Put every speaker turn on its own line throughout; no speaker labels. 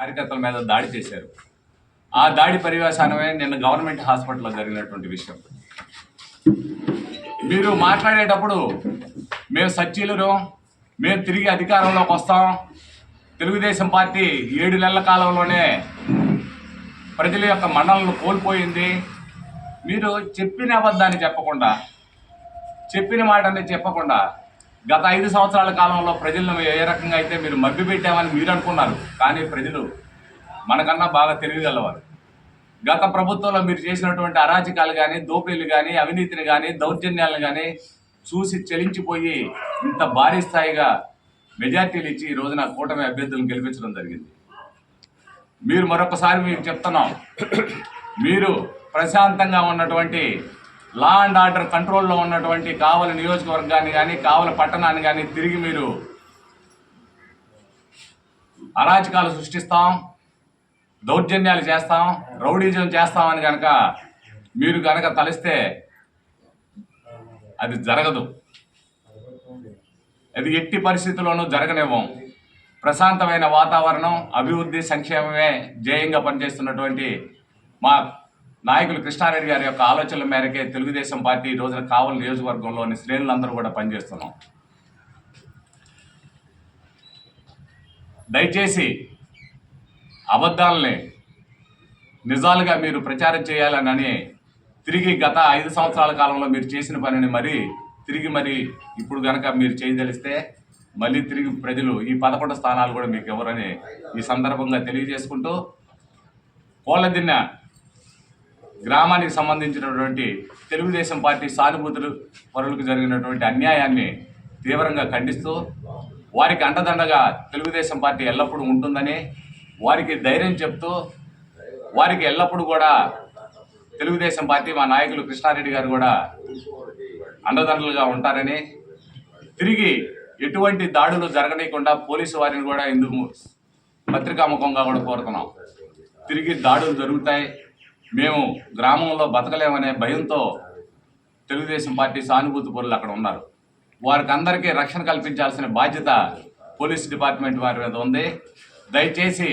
కార్యకర్తల మీద దాడి చేశారు. ఆ దాడి పర్యవసానమే నిన్న గవర్నమెంట్ హాస్పిటల్లో జరిగినటువంటి విషయం. మీరు మాట్లాడేటప్పుడు మేము సచ్చీలురు మేము తిరిగి అధికారంలోకి వస్తాం. తెలుగుదేశం పార్టీ ఏడు నెలల కాలంలోనే ప్రజల యొక్క మండలను కోల్పోయింది. మీరు చెప్పిన అబద్ధాన్ని చెప్పకుండా చెప్పిన మాటని చెప్పకుండా గత ఐదు సంవత్సరాల కాలంలో ప్రజలను ఏ రకంగా అయితే మీరు మభ్యపెట్టామని మీరు అనుకున్నారు కానీ ప్రజలు మనకన్నా బాగా తెలియగలవారు గత ప్రభుత్వంలో మీరు చేసినటువంటి అరాచకాలు కానీ దోపిడీలు కానీ అవినీతిని కానీ దౌర్జన్యాలను కానీ చూసి చలించిపోయి ఇంత భారీ స్థాయిగా మెజార్టీలు ఇచ్చి ఈ రోజున కూటమి అభ్యర్థులను గెలిపించడం జరిగింది. మీరు మరొకసారి మీకు చెప్తున్నాం. మీరు ప్రశాంతంగా ఉన్నటువంటి లా అండ్ ఆర్డర్ కంట్రోల్లో ఉన్నటువంటి కావలి నియోజకవర్గాన్ని కానీ కావలి పట్టణాన్ని కానీ తిరిగి మీరు అరాచకాలు సృష్టిస్తాం దౌర్జన్యాలు చేస్తాం రౌడీజం చేస్తామని కనుక మీరు కనుక తలిస్తే అది జరగదు. అది ఎట్టి పరిస్థితుల్లోనూ జరగనివ్వం. ప్రశాంతమైన వాతావరణం అభివృద్ధి సంక్షేమమే జయంగా పనిచేస్తున్నటువంటి మా నాయకులు కృష్ణారెడ్డి గారి యొక్క ఆలోచనల మేరకే తెలుగుదేశం పార్టీ ఈ రోజున కావలి నియోజకవర్గంలోని శ్రేణులందరూ కూడా పనిచేస్తున్నాం. దయచేసి అబద్ధాలని నిజాలుగా మీరు ప్రచారం చేయాలని తిరిగి గత ఐదు సంవత్సరాల కాలంలో మీరు చేసిన పనిని మరి తిరిగి మరి ఇప్పుడు కనుక మీరు చేయదలిస్తే మళ్ళీ తిరిగి ప్రజలు ఈ పదకొండు స్థానాలు కూడా మీకు ఎవరని ఈ సందర్భంగా తెలియజేసుకుంటూ కోళ్ళదిన్న గ్రామానికి సంబంధించినటువంటి తెలుగుదేశం పార్టీ సానుభూతులు పరులకు జరిగినటువంటి అన్యాయాన్ని తీవ్రంగా ఖండిస్తూ వారికి అండదండగా తెలుగుదేశం పార్టీ ఎల్లప్పుడూ ఉంటుందని వారికి ధైర్యం చెప్తూ వారికి ఎల్లప్పుడూ కూడా తెలుగుదేశం పార్టీ మా నాయకులు కృష్ణారెడ్డి గారు కూడా అండదండలుగా ఉంటారని తిరిగి ఎటువంటి దాడులు జరగనీయకుండా పోలీసు వారిని కూడా ఇందుకు పత్రికాముఖంగా కూడా కోరుతున్నాం. తిరిగి దాడులు జరుగుతాయి. మేము గ్రామంలో బతకలేమనే భయంతో తెలుగుదేశం పార్టీ సానుభూతి పరులు అక్కడ ఉన్నారు. వారికి అందరికీ రక్షణ కల్పించాల్సిన బాధ్యత పోలీస్ డిపార్ట్మెంట్ వారి మీద ఉంది. దయచేసి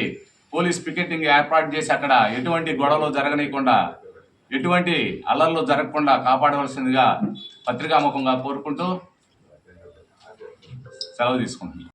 పోలీస్ పికెటింగ్ ఏర్పాటు చేసి అక్కడ ఎటువంటి గొడవలు జరగనీయకుండా ఎటువంటి అల్లర్లు జరగకుండా కాపాడవలసిందిగా పత్రికాముఖంగా కోరుకుంటూ సెలవు తీసుకుంటున్నాను